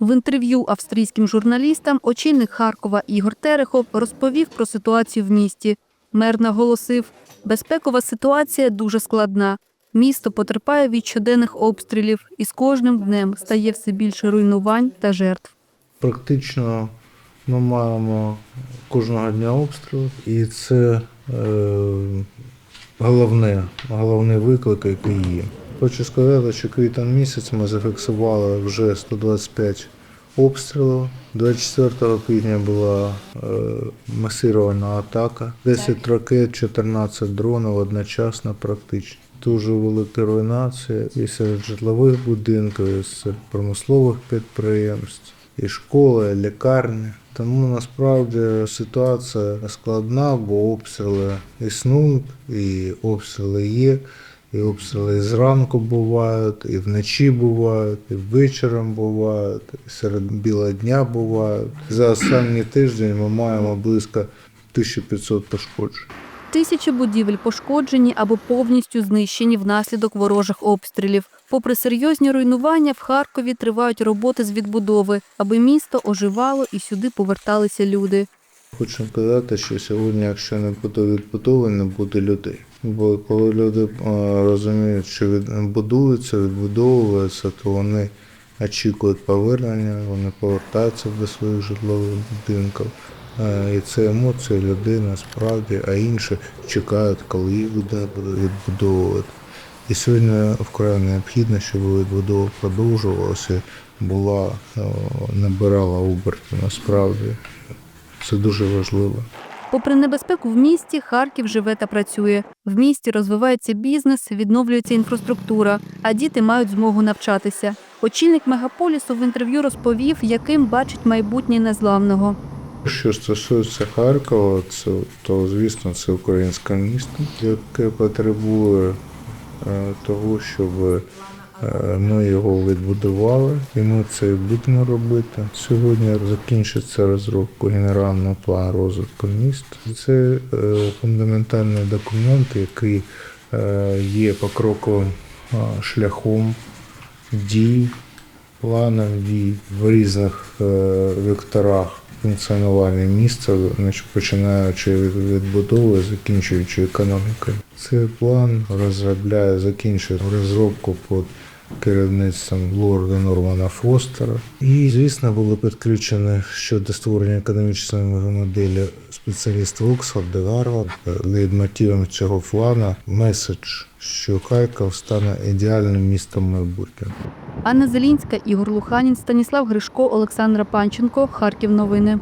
В інтерв'ю австрійським журналістам очільник Харкова Ігор Терехов розповів про ситуацію в місті. Мер наголосив, безпекова ситуація дуже складна. Місто потерпає від щоденних обстрілів і з кожним днем стає все більше руйнувань та жертв. Практично ми маємо кожного дня обстріл, і це е, головне, головний виклик, який є. Хочу сказати, що квітень місяць ми зафіксували вже 125 обстрілів. 24 квітня була е, масирована атака. 10 ракет, 14 дронів одночасно практично. Дуже велика руйнація і серед житлових будинків, і серед промислових підприємств, і школи, і лікарні. Тому насправді ситуація складна, бо обстріли існують, і обстріли є. І обстріли і зранку бувають, і вночі бувають, і вечором бувають, і серед біла дня бувають. За останній тиждень ми маємо близько 1500 пошкоджень. Тисячі будівель пошкоджені або повністю знищені внаслідок ворожих обстрілів. Попри серйозні руйнування, в Харкові тривають роботи з відбудови, аби місто оживало і сюди поверталися люди. Хочу сказати, що сьогодні, якщо не буде відбудови, не буде людей. Бо коли люди е, розуміють, що будується, відбудовується, то вони очікують повернення, вони повертаються до своїх житлових будинків. Е, І це емоції людей насправді, а інші чекають, коли їх буде відбудовувати. І сьогодні вкрай необхідно, щоб відбудова продовжувалася, була, е, набирала обертів насправді. Це дуже важливо. Попри небезпеку в місті, Харків живе та працює. В місті розвивається бізнес, відновлюється інфраструктура, а діти мають змогу навчатися. Очільник мегаполісу в інтерв'ю розповів, яким бачить майбутнє незламного. Що стосується Харкова, це, то звісно це українське місто, яке потребує е, того, щоб ми його відбудували, і ми це будемо робити. Сьогодні закінчиться розробка генерального плану розвитку міста. Це е, фундаментальний документ, який е, є покроковим е, шляхом дій, планом дій в різних е, векторах функціонування міста, починаючи від відбудови, закінчуючи економікою. Цей план розробляє, закінчує розробку під керівництвом лорда Нормана Фостера. І, звісно, були підключені щодо створення економічної моделі спеціалісти Оксфорд і Гарвард. Лейтмотивом цього плану меседж, що Харків стане ідеальним містом майбутнього. Анна Зелінська, Ігор Луханін, Станіслав Гришко, Олександра Панченко. Харків. Новини.